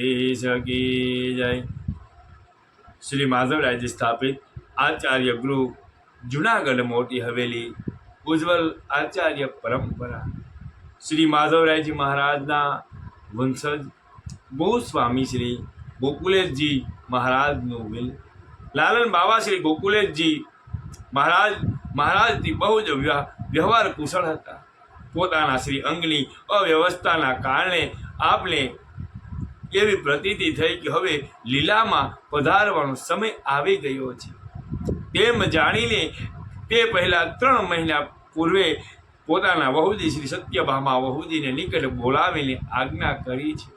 દ્વારકાધીશ કી જય. શ્રી માધવરાયજી સ્થાપિત આચાર્ય ગૃહ જુનાગઢ મોટી હવેલી ઉજ્જવલ આચાર્ય પરંપરા. શ્રી માધવરાયજી મહારાજના વંશજ ગોસ્વામી શ્રી ગોકુલેશજી મહારાજનું વિલ. લાલન બાબા શ્રી ગોકુલેશજી મહારાજ, મહારાજથી બહુ જ વ્ય- વ્યવહાર કુશળ હતા. પોતાના શ્રી અંગની અવ્યવસ્થાના કારણે આપને એવી પ્રતીતિ થઈ કે હવે લીલામાં પધારવાનો સમય આવી ગયો છે. તેમ જાણીને તે પહેલાં ત્રણ મહિના પૂર્વે પોતાના વહુજી શ્રી સત્યભામા વહુજીને નિકટ બોલાવીને આજ્ઞા કરી છે.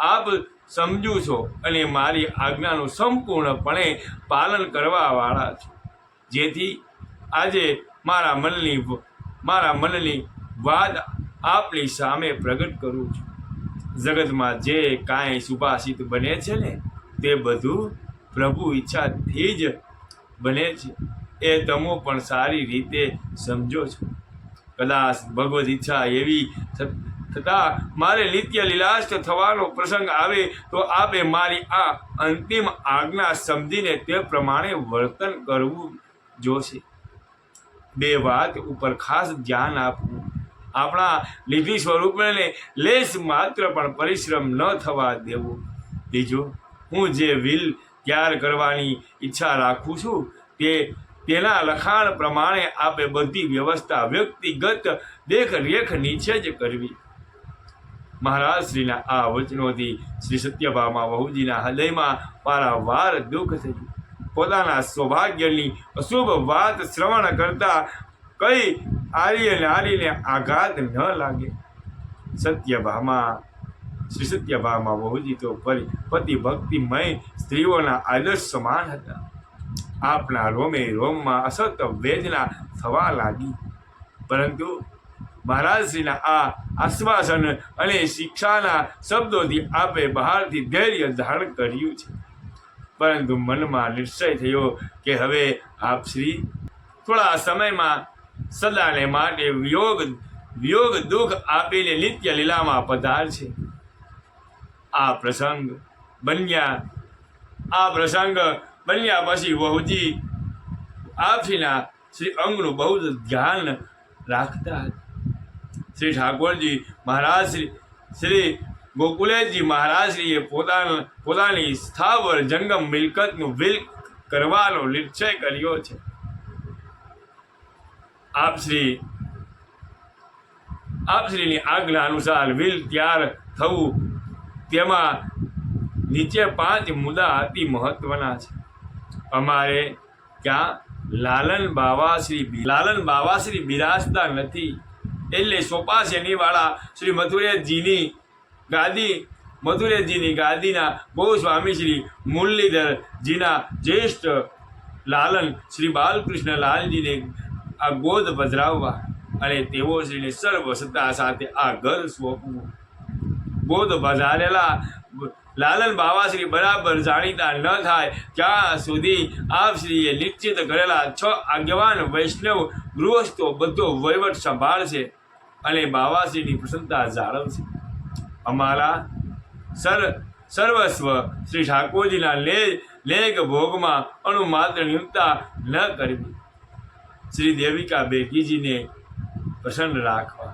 આપ સમજુ છો અને મારી આજ્ઞાનું સંપૂર્ણપણે પાલન કરવાવાળા છો. જેથી આજે મારા મનની મારા મનની વાત આપની સામે પ્રગટ કરું છું. જગતમાં જે કાંઈ સુભાષિત બને છે ને, તે બધું પ્રભુ ઈચ્છાથી જ બને છે. એ તમે પણ સારી રીતે સમજો છો. કદાચ ભગવદ ઈચ્છા એવી થતાં મારે નિત્ય લીલાષ્ટ થવાનો પ્રસંગ આવે તો આપે મારી આ અંતિમ આજ્ઞા સમજીને તે પ્રમાણે વર્તન કરવું જોશે. બે વાત ઉપર ખાસ ધ્યાન આપવું આપણા નિધિ સ્વરૂપને લેશ માત્ર પણ પરિશ્રમ ન થવા દેવો. બીજું, હું જે વિલ તૈયાર કરવાની ઈચ્છા રાખું છું, તે તેના લખાણ પ્રમાણે આપે બધી વ્યવસ્થા વ્યક્તિગત દેખરેખ નીચે જ કરવી. મહારાજ શ્રીના આ વચનોથી શ્રી સત્યભામા વહુજીના હૃદયમાં વારંવાર દુઃખ થયું. પોતાના સૌભાગ્યની અશુભ વાત શ્રવણ કરતા કઈ આર્ય નારીને આઘાત ન લાગે. સત્યભામાં, શ્રી સત્યભામાં બહુજી તો પતિ ભક્તિમય સ્ત્રીઓના આદર્શ સમાન હતા. આપના રોમે રોમમાં અસત વેદના થવા લાગી. પરંતુ મહારાજશ્રીના આ આશ્વાસન અને શિક્ષાના શબ્દોથી આપે બહારથી ધૈર્ય ધારણ કર્યું છે. પરંતુ મનમાં નિશ્ચય થયો કે હવે આપશ્રી થોડા સમયમાં સદાને માટે વિયોગ વિયોગ દુઃખ આપીને નિત્ય લીલામાં પધાર છે. આ પ્રસંગ બન્યા આ પ્રસંગ બન્યા પછી વહુજી આપીના શ્રી અંગનું બહુ જ ધ્યાન રાખતા શ્રી ઠાકોરજી મહારાજ શ્રી શ્રી ગોકુલેશજી મહારાજશ્રીએ પોતાના પોતાની સ્થાવર જંગમ મિલકતનું વિલ કરવાનો નિશ્ચય કર્યો છે. આપ આપશ્રીની આપ આજ્ઞા અનુસાર વિલ તૈયાર થવું. તેમાં નીચે પાંચ મુદ્દા અતિ મહત્વના છે. અમારે ત્યાં લાલન બાવા શ્રી લાલન બાવા શ્રી બિરાજતા નથી. એટલે સોપા શેનીવાળા શ્રી મથુરેશજીની ગાદી મથુરેશજીની ગાદીના બહુ સ્વામી શ્રી મુરલીધરજીના જ્યેષ્ઠ લાલન શ્રી બાલકૃષ્ણ લાલજીને આ ગોદ પધરાવવા અને તેઓ શ્રીને સર્વસત્તા સાથે આ ઘર સોંપવું. ગોદ પધારેલા લાલન બાવાશ્રી બરાબર જાણીતા ન થાય ત્યાં સુધી આપશ્રીએ નિશ્ચિત કરેલા છ આગેવાન વૈષ્ણવ ગૃહસ્થો બધો વહીવટ સંભાળશે અને બાવાશ્રીની પ્રસન્નતા જાળવશે. અમારા સર, સર્વસ્વ શ્રી ઠાકોરજીના લે લેગ ભોગમાં અણુમાત્ર ન્યૂનતા ન કરવી શ્રી દેવિકા બેગીજીને પ્રસન્ન રાખવા.